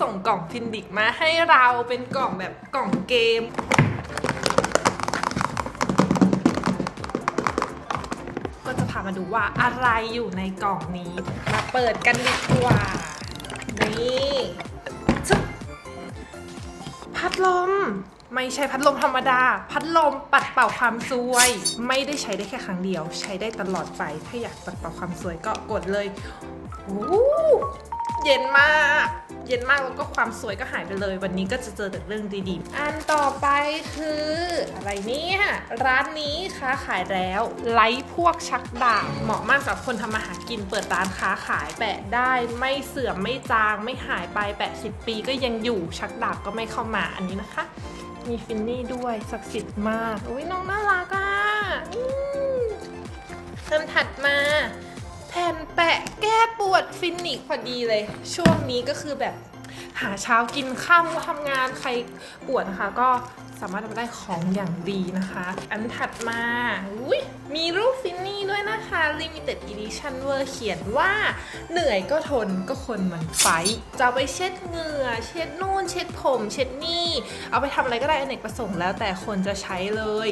ส่งกล่องฟินดิกมาให้เราเป็นกล่องแบบกล่องเกม ก็จะพามาดูว่าอะไรอยู่ในกล่องนี้ มาเปิดกันดีกว่า นี่ชึบพัดลมไม่ใช่พัดลมธรรมดา พัดลมปัดเป่าความซวย ไม่ได้ใช้ได้แค่ครั้งเดียว ใช้ได้ตลอดไป ถ้าอยากปัดเป่าความซวยก็กดเลยโอ้เย็นมาก เย็นมากแล้วก็ความสวยก็หายไปเลย วันนี้ก็จะเจอแต่เรื่องดีๆ อันต่อไปคืออะไรเนี่ยร้านนี้ค้าขายแล้วไลท์พวกชักดาบเหมาะมากสำหรับคนทำมาหากินเปิดร้านค้าขายแปะได้ไม่เสื่อมไม่จางไม่หายไปแปะสิบปีก็ยังอยู่ชักดาบก็ไม่เข้ามาอันนี้นะคะ มีฟินนี่ด้วยศักดิ์สิทธิ์มากอุ้ยน้องน่ารักอะเริ่มถัดมา แผ่นแปะแก้ปวดฟินิกพอดีเลย ช่วงนี้ก็คือแบบหาเช้ากินข้ามทำงานใครปวดนะคะ ก็สามารถทำได้ของอย่างดีนะคะ อันถัดมาอุ้ยมีรูปฟินนี่ด้วยนะคะ Limited Edition เวอร์เขียนว่าเหนื่อยก็ทนก็คนมันไฟ จะไปเช็ดเหงื่อ เช็ดนู่น เช็ดผม เช็ดนี่ เอาไปทำอะไรก็ได้อเนกประสงค์แล้วแต่คนจะใช้เลย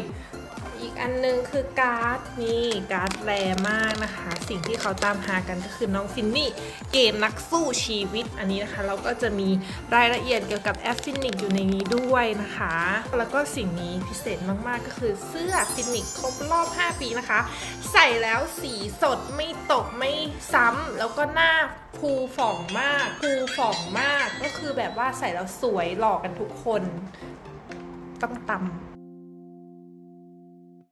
อีกอันหนึงคือการ์ดนี่การ์ดแรมากนะคะ สิ่งที่เขาตามหากันก็คือน้องฟินนี่เกมนักสู้ชีวิตอันนี้นะคะ เราก็จะมีรายละเอียดเกี่ยวกับแอฟฟินิกอยู่ในนี้ด้วยนะคะ แล้วก็สิ่งนี้พิเศษมากๆก็คือเสื้อฟินิกครบรอบ 5 ปีนะคะ ใส่แล้วสีสดไม่ตกไม่ซ้ำแล้วก็หน้าภูฝ่องมากภูฝ่องมากก็คือแบบว่าใส่แล้วสวยหล่อกันทุกคนต้องตำ